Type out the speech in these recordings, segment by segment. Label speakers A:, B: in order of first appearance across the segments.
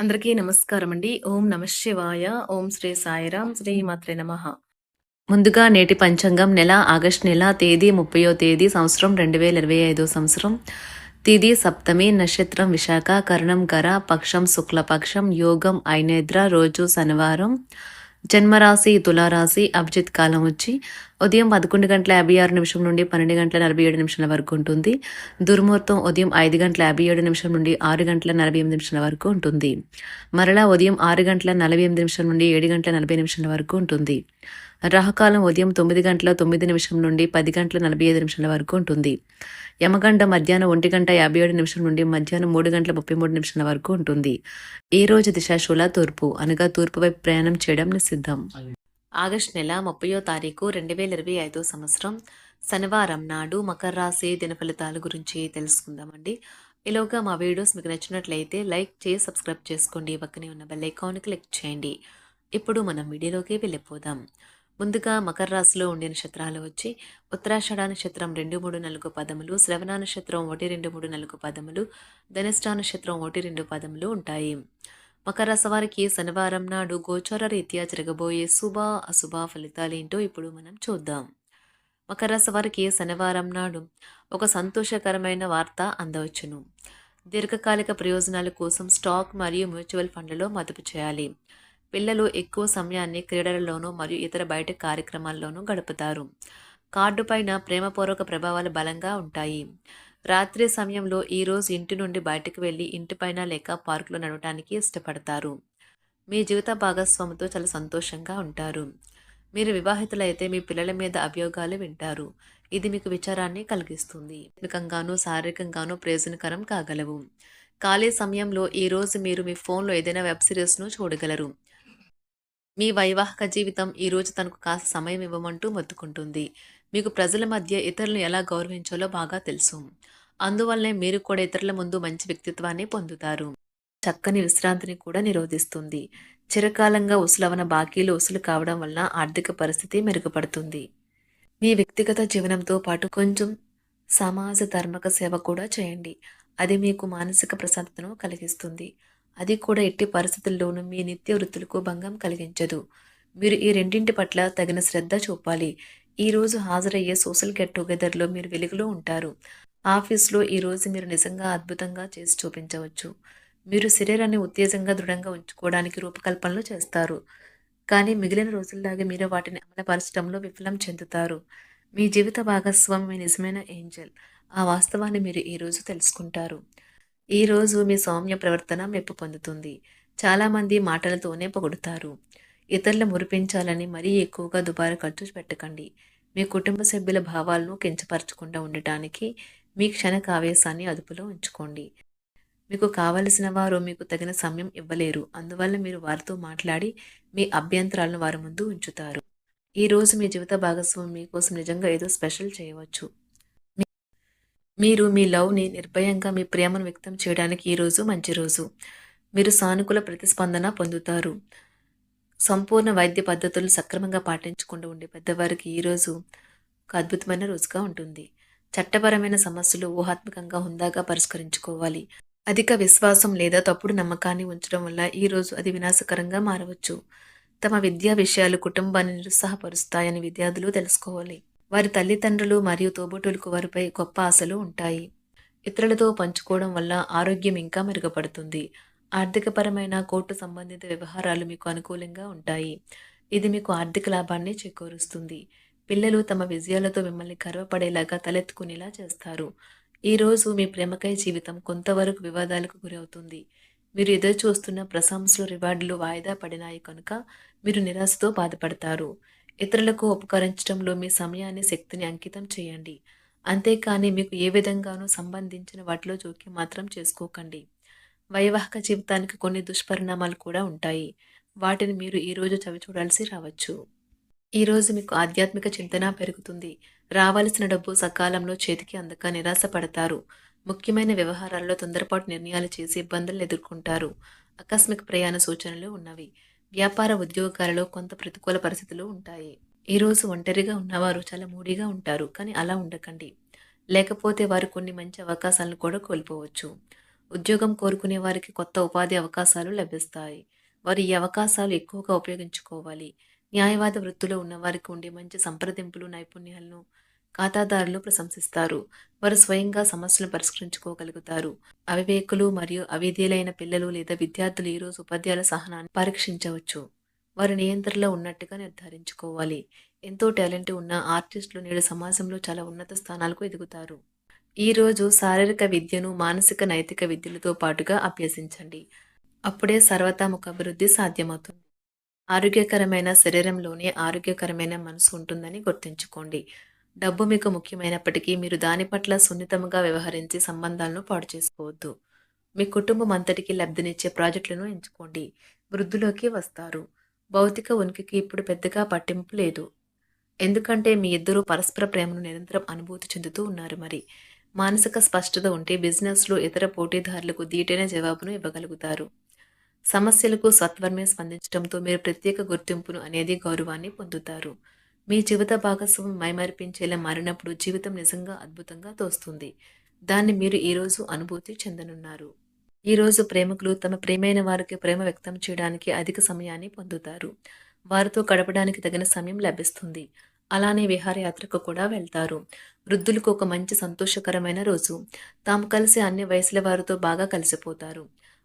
A: అందరికీ నమస్కారం అండి ఓం నమ శివాయ. ఓం శ్రీ సాయిరాం. శ్రీ మాత్రే నమ. ముందుగా నేటి పంచాంగం నెల ఆగస్ట్ నెల తేదీ ముప్పయో తేదీ సంవత్సరం రెండు వేల ఇరవై ఐదో సంవత్సరం. తిది సప్తమి నక్షత్రం విశాఖ కరణం గర పక్షం శుక్లపక్షం యోగం ఐనేద్ర రోజు శనివారం. జన్మరాశి తులారాశి అభిజిత్ కాలం వచ్చి ఉదయం పదకొండు గంటల యాభై ఆరు నిమిషం నుండి పన్నెండు గంటల నలభై ఏడు నిమిషాల వరకు ఉంటుంది. దుర్ముహూర్తం ఉదయం ఐదు గంటల యాభై ఏడు నిమిషం నుండి ఆరు గంటల నలభై ఎనిమిది నిమిషాల వరకు ఉంటుంది. మరలా ఉదయం ఆరు గంటల నలభై ఎనిమిది నిమిషం నుండి ఏడు గంటల నలభై నిమిషాల వరకు ఉంటుంది. రాహకాలం ఉదయం తొమ్మిది గంటల తొమ్మిది నిమిషం నుండి పది గంటల నలభై ఐదు నిమిషాల వరకు ఉంటుంది. యమగండ మధ్యాహ్నం ఒంటి గంట యాభై ఏడు నిమిషం నుండి మధ్యాహ్నం మూడు గంటల ముప్పై మూడు నిమిషాల వరకు ఉంటుంది. ఈ రోజు దిశాశూల తూర్పు అనగా తూర్పు వైపు ప్రయాణం చేయడం నిషిద్ధం. ఆగస్టు నెల ముప్పయో తారీఖు రెండు వేల ఇరవై ఐదో సంవత్సరం శనివారం నాడు మకర రాశి దిన ఫలితాల గురించి తెలుసుకుందామండి. ఇలాగా మా వీడియోస్ మీకు నచ్చినట్లయితే లైక్ చేసి సబ్స్క్రైబ్ చేసుకోండి. పక్కనే ఉన్న బెల్ ఐకాన్ క్లిక్ చేయండి. ఇప్పుడు మనం వీడియోలోకి వెళ్ళిపోదాం. ముందుగా మకర రాశిలో ఉండే నక్షత్రాలు వచ్చి ఉత్తరాషాఢ నక్షత్రం రెండు మూడు నాలుగు పదములు శ్రవణ నక్షత్రం ఒకటి రెండు మూడు నాలుగు పదములు ధనిష్ట నక్షత్రం ఒకటి రెండు పదములు ఉంటాయి. మకర రాశి వారికి శనివారం నాడు గోచార రీత్యా జరగబోయే శుభ అశుభ ఫలితాలేంటో ఇప్పుడు మనం చూద్దాం. మకర రాశి వారికి శనివారం నాడు ఒక సంతోషకరమైన వార్త అందవచ్చును. దీర్ఘకాలిక ప్రయోజనాల కోసం స్టాక్ మరియు మ్యూచువల్ ఫండ్లలో మదుపు చేయాలి. పిల్లలు ఎక్కువ సమయాన్ని క్రీడలలోనూ మరియు ఇతర బయట కార్యక్రమాల్లోనూ గడుపుతారు. కార్డు పైన ప్రేమపూర్వక ప్రభావాలు బలంగా ఉంటాయి. రాత్రి సమయంలో ఈరోజు ఇంటి నుండి బయటకు వెళ్ళి ఇంటిపైన లేక పార్కులో నడవటానికి ఇష్టపడతారు. మీ జీవిత భాగస్వామితో చాలా సంతోషంగా ఉంటారు. మీరు వివాహితులైతే మీ పిల్లల మీద అభియోగాలు వింటారు. ఇది మీకు విచారాన్ని కలిగిస్తుంది. ఆత్మికంగానూ శారీరకంగానూ ప్రయోజనకరం కాగలవు. ఖాళీ సమయంలో ఈరోజు మీరు మీ ఫోన్లో ఏదైనా వెబ్ సిరీస్ను చూడగలరు. మీ వైవాహిక జీవితం ఈరోజు తనకు కాస్త సమయం ఇవ్వమంటూ మొత్తుకుంటుంది. మీకు ప్రజల మధ్య ఇతరులను ఎలా గౌరవించాలో బాగా తెలుసు. అందువల్లనే మీరు కూడా ఇతరుల ముందు మంచి వ్యక్తిత్వాన్ని పొందుతారు. చక్కని విశ్రాంతిని కూడా నిరోధిస్తుంది. చిరకాలంగా ఉసులవన బాకీలు ఉసులు కావడం వలన ఆర్థిక పరిస్థితి మెరుగుపడుతుంది. మీ వ్యక్తిగత జీవనంతో పాటు కొంచెం సమాజ ధర్మక సేవ కూడా చేయండి. అది మీకు మానసిక ప్రశాంతతను కలిగిస్తుంది. అది కూడా ఎట్టి పరిస్థితుల్లోనూ మీ నిత్య వృత్తులకు భంగం కలిగించదు. మీరు ఈ రెండింటి పట్ల తగిన శ్రద్ధ చూపాలి. ఈరోజు హాజరయ్యే సోషల్ గెట్ టుగెదర్లో మీరు వెలుగులో ఉంటారు. ఆఫీస్లో ఈరోజు మీరు నిజంగా అద్భుతంగా చేసి చూపించవచ్చు. మీరు శరీరాన్ని ఉత్తేజంగా దృఢంగా ఉంచుకోవడానికి రూపకల్పనలు చేస్తారు. కానీ మిగిలిన రోజుల్లాగా మీరు వాటిని అమలుపరచడంలో విఫలం చెందుతారు. మీ జీవిత భాగస్వామి మీ నిజమైన ఏంజల్. ఆ వాస్తవాన్ని మీరు ఈరోజు తెలుసుకుంటారు. ఈరోజు మీ సౌమ్య ప్రవర్తన మెప్పు పొందుతుంది. చాలామంది మాటలతోనే పొగుడుతారు. ఇతరులు మురిపించాలని మరీ ఎక్కువగా దుబారా ఖర్చు పెట్టకండి. మీ కుటుంబ సభ్యుల భావాలను కించపరచకుండా ఉండటానికి మీ క్షణక ఆవేశాన్ని అదుపులో ఉంచుకోండి. మీకు కావలసిన వారు మీకు తగిన సమయం ఇవ్వలేరు. అందువల్ల మీరు వారితో మాట్లాడి మీ అభ్యంతరాలను వారి ముందు ఉంచుతారు. ఈరోజు మీ జీవిత భాగస్వామి మీకోసం నిజంగా ఏదో స్పెషల్ చేయవచ్చు. మీరు మీ లవ్ని నిర్భయంగా మీ ప్రేమను వ్యక్తం చేయడానికి ఈరోజు మంచి రోజు. మీరు సానుకూల ప్రతిస్పందన పొందుతారు. సంపూర్ణ వైద్య పద్ధతులు సక్రమంగా పాటించకుండా ఉండే పెద్దవారికి ఈరోజు ఒక అద్భుతమైన రోజుగా ఉంటుంది. చట్టపరమైన సమస్యలు ఊహాత్మకంగా హుందాగా పరిష్కరించుకోవాలి. అధిక విశ్వాసం లేదా తప్పుడు నమ్మకాన్ని ఉంచడం వల్ల ఈరోజు అది వినాశకరంగా మారవచ్చు. తమ విద్యా విషయాలు కుటుంబాన్ని నిరుత్సాహపరుస్తాయని విద్యార్థులు తెలుసుకోవాలి. వారి తల్లిదండ్రులు మరియు తోబుట్టులకు వారిపై గొప్ప ఆశలు ఉంటాయి. ఇతరులతో పంచుకోవడం వల్ల ఆరోగ్యం ఇంకా మెరుగుపడుతుంది. ఆర్థికపరమైన కోర్టు సంబంధిత వ్యవహారాలు మీకు అనుకూలంగా ఉంటాయి. ఇది మీకు ఆర్థిక లాభాన్ని చేకూరుస్తుంది. పిల్లలు తమ విజయాలతో మిమ్మల్ని గర్వపడేలాగా తలెత్తుకునేలా చేస్తారు. ఈరోజు మీ ప్రేమకై జీవితం కొంతవరకు వివాదాలకు గురవుతుంది. మీరు ఎదురు చూస్తున్న ప్రశంసలు రివార్డులు వాయిదా పడినాయి కనుక మీరు నిరాశతో బాధపడతారు. ఇతరులకు ఉపకరించడంలో మీ సమయాన్ని శక్తిని అంకితం చేయండి. అంతేకాని మీకు ఏ విధంగానూ సంబంధించిన వాటిలో జోక్యం మాత్రం చేసుకోకండి. వైవాహిక జీవితానికి కొన్ని దుష్పరిణామాలు కూడా ఉంటాయి. వాటిని మీరు ఈరోజు చవి చూడాల్సి రావచ్చు. ఈరోజు మీకు ఆధ్యాత్మిక చింతన పెరుగుతుంది. రావాల్సిన డబ్బు సకాలంలో చేతికి అందక నిరాశ పడతారు ముఖ్యమైన వ్యవహారాల్లో తొందరపాటు నిర్ణయాలు చేసి ఇబ్బందులు ఎదుర్కొంటారు. ఆకస్మిక ప్రయాణ సూచనలు ఉన్నవి. వ్యాపార ఉద్యోగాలలో కొంత ప్రతికూల పరిస్థితులు ఉంటాయి. ఈరోజు ఒంటరిగా ఉన్నవారు చాలా మూడీగా ఉంటారు కానీ అలా ఉండకండి. లేకపోతే వారు కొన్ని మంచి అవకాశాలను కూడా కోల్పోవచ్చు. ఉద్యోగం కోరుకునే వారికి కొత్త ఉపాధి అవకాశాలు లభిస్తాయి. వారు ఈ అవకాశాలు ఎక్కువగా ఉపయోగించుకోవాలి. న్యాయవాద వృత్తిలో ఉన్నవారికి ఉండే మంచి సంప్రదింపులు నైపుణ్యాలను ఖాతాదారులు ప్రశంసిస్తారు. వారు స్వయంగా సమస్యలను పరిష్కరించుకోగలుగుతారు. అవివేకులు మరియు అవిధేయులైన పిల్లలు లేదా విద్యార్థులు ఈరోజు ఉపాధ్యాయుల సహనాన్ని పరీక్షించవచ్చు. వారి నియంత్రణలో ఉన్నట్టుగా నిర్ధారించుకోవాలి. ఎంతో టాలెంట్ ఉన్న ఆర్టిస్టులు నేడు సమాజంలో చాలా ఉన్నత స్థానాలకు ఎదుగుతారు. ఈరోజు శారీరక విద్యను మానసిక నైతిక విద్యలతో పాటుగా అభ్యసించండి. అప్పుడే సర్వతాముఖ అభివృద్ధి సాధ్యమవుతుంది. ఆరోగ్యకరమైన శరీరంలోనే ఆరోగ్యకరమైన మనసు ఉంటుందని గుర్తుంచుకోండి. డబ్బు మీకు ముఖ్యమైనప్పటికీ మీరు దాని పట్ల సున్నితంగా వ్యవహరించి సంబంధాలను పాడు చేసుకోవద్దు. మీ కుటుంబం అంతటికి లబ్ధినిచ్చే ప్రాజెక్టులను ఎంచుకోండి. వృద్ధిలోకి వస్తారు. భౌతిక ఉనికికి ఇప్పుడు పెద్దగా పట్టింపు లేదు. ఎందుకంటే మీ ఇద్దరూ పరస్పర ప్రేమను నిరంతరం అనుభూతి చెందుతూ ఉన్నారు మరి. మానసిక స్పష్టత ఉంటే బిజినెస్లో ఇతర పోటీదారులకు దీటైన జవాబును ఇవ్వగలుగుతారు. సమస్యలకు సత్వరమే స్పందించడంతో మీరు ప్రత్యేక గుర్తింపును అనేది గౌరవాన్ని పొందుతారు. మీ జీవిత భాగస్వామి మైమరిపించేలా మారినప్పుడు జీవితం నిజంగా అద్భుతంగా తోస్తుంది. దాన్ని మీరు ఈరోజు అనుభూతి చెందనున్నారు. ఈరోజు ప్రేమికులు తమ ప్రేమైన వారికి ప్రేమ వ్యక్తం చేయడానికి అధిక సమయాన్ని పొందుతారు. వారితో గడపడానికి తగిన సమయం లభిస్తుంది. అలానే విహారయాత్రకు కూడా వెళ్తారు. వృద్ధులకు ఒక మంచి సంతోషకరమైన రోజు. తాము కలిసి అన్ని వయసుల వారితో బాగా కలిసిపోతారు.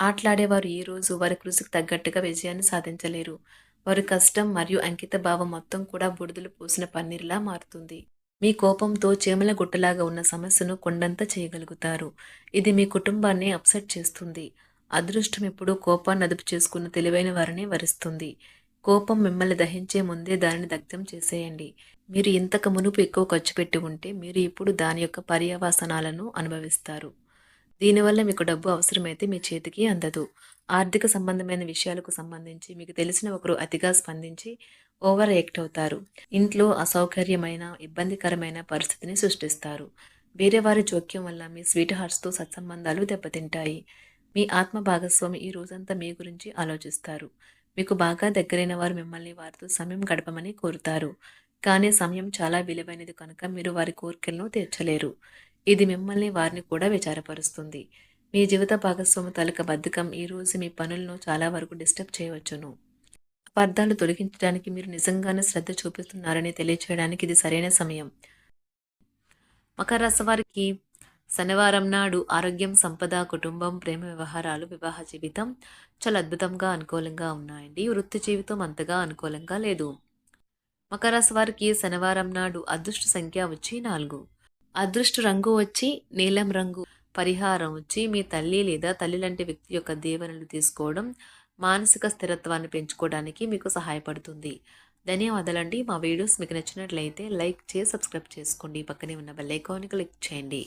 A: ఆటలాడేవారు ఈ రోజు వారి కృషికి తగ్గట్టుగా విజయాన్ని సాధించలేరు. వారి కష్టం మరియు అంకిత భావం మొత్తం కూడా బుడిదలు పోసిన పన్నీర్లా మారుతుంది. మీ కోపంతో చేమల గుట్టలాగా ఉన్న సమస్యను కొండంత చేయగలుగుతారు. ఇది మీ కుటుంబాన్ని అప్సెట్ చేస్తుంది. అదృష్టం ఎప్పుడూ కోపాన్ని అదుపు చేసుకున్న తెలివైన వారిని వరిస్తుంది. కోపం మిమ్మల్ని దహించే ముందే దానిని దగ్ధం చేసేయండి. మీరు ఇంతకు మునుపు ఎక్కువ ఖర్చు పెట్టి ఉంటే మీరు ఇప్పుడు దాని యొక్క పర్యవసనాలను అనుభవిస్తారు. దీనివల్ల మీకు డబ్బు అవసరమైతే మీ చేతికి అందదు. ఆర్థిక సంబంధమైన విషయాలకు సంబంధించి మీకు తెలిసిన ఒకరు అతిగా స్పందించి ఓవర్ యాక్ట్ అవుతారు. ఇంట్లో అసౌకర్యమైన ఇబ్బందికరమైన పరిస్థితిని సృష్టిస్తారు. వేరే వారి జోక్యం వల్ల మీ స్వీట్ హార్ట్స్తో సత్సంబంధాలు దెబ్బతింటాయి. మీ ఆత్మ భాగస్వామి ఈ రోజంతా మీ గురించి ఆలోచిస్తారు. మీకు బాగా దగ్గరైన వారు మిమ్మల్ని వారితో సమయం గడపమని కోరుతారు. కానీ సమయం చాలా విలువైనది కనుక మీరు వారి కోరికలను తీర్చలేరు. ఇది మిమ్మల్ని వారిని కూడా విచారపరుస్తుంది. మీ జీవిత భాగస్వామి తలక బద్ధకం ఈరోజు మీ పనులను చాలా వరకు డిస్టర్బ్ చేయవచ్చును. అపార్థాలు తొలగించడానికి మీరు నిజంగానే శ్రద్ధ చూపిస్తున్నారని తెలియచేయడానికి ఇది సరైన సమయం. మకర రాశి వారికి శనివారం నాడు ఆరోగ్యం సంపద కుటుంబం ప్రేమ వ్యవహారాలు వివాహ జీవితం చాలా అద్భుతంగా అనుకూలంగా ఉన్నాయండి. వృత్తి జీవితం అంతగా అనుకూలంగా లేదు. మకర రాశి వారికి శనివారం నాడు అదృష్ట సంఖ్య వచ్చి నాలుగు. అదృష్ట రంగు వచ్చి నీలం రంగు. పరిహారం వచ్చి మీ తల్లి లేదా తల్లి లాంటి వ్యక్తి యొక్క దీవెనలు తీసుకోవడం మానసిక స్థిరత్వాన్ని పెంచుకోవడానికి మీకు సహాయపడుతుంది. ధన్యవాదాలండి. మా వీడియోస్ మీకు నచ్చినట్లయితే లైక్ చేసి సబ్స్క్రైబ్ చేసుకోండి. పక్కనే ఉన్న బెల్ ఐకాన్ని క్లిక్ చేయండి.